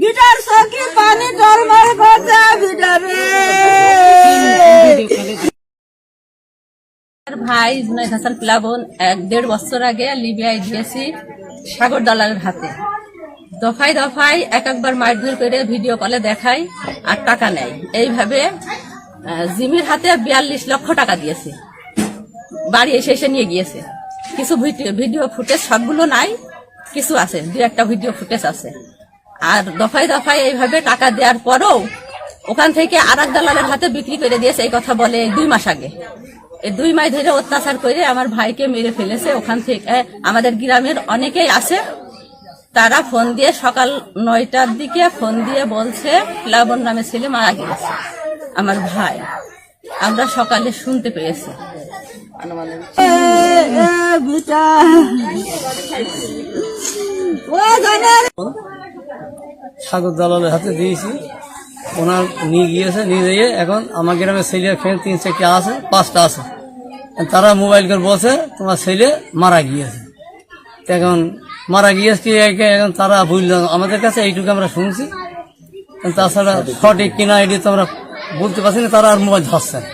Bitter চোখে পানি টলমল করছে গিটারে ভাই জুনাইদ হাসান প্লাবন এক দেড় বছর আগে লিবিয়ায় দিয়েছি সাগর দালালের হাতে। দফায় দফায় এক একবার মারধর করে ভিডিও কলে দেখাই আর টাকা নেয়। এইভাবে জিমির হাতে বিয়াল্লিশ লক্ষ টাকা দিয়েছে। বাড়ি এসে এসে নিয়ে গিয়েছে। কিছু ভিডিও ফুটেজ সবগুলো নাই, কিছু আছে, দু একটা ভিডিও ফুটেজ আছে। আর দফায় দফায় এইভাবে টাকা দেওয়ার পরও ওখান থেকে আর এক দালালের হাতে বিক্রি করে দিয়েছে, এই কথা বলে দুই মাস আগে। এই দুই মাস ধরে অত্যাচার করে আমার ভাইকে মেরে ফেলেছে ওখান থেকে। আমাদের গ্রামের অনেকেই আছে, তারা ফোন দিয়ে সকাল নয়টার দিকে ফোন দিয়ে বলছে, প্লাবন নামে ছেলে মারা গিয়েছে, আমার ভাই। আমরা সকালে শুনতে পেয়েছি। সাগর দালালের হাতে দিয়েছি। ওনার নিয়ে গিয়েছে, নিয়ে গিয়ে এখন আমার গ্রামের ছেলের ফ্রেন্ড তিন চারটে আছে, পাঁচটা আছে। তারা মোবাইল করে বসে তোমার ছেলে মারা গিয়েছে। এখন মারা গিয়েছে এখন তারা বুঝল আমাদের কাছে এইটুকু আমরা শুনছি। তাছাড়া সঠিক কিনা, এটি তো আমরা বলতে পারছি না, তারা আর মোবাইল ধরছে না।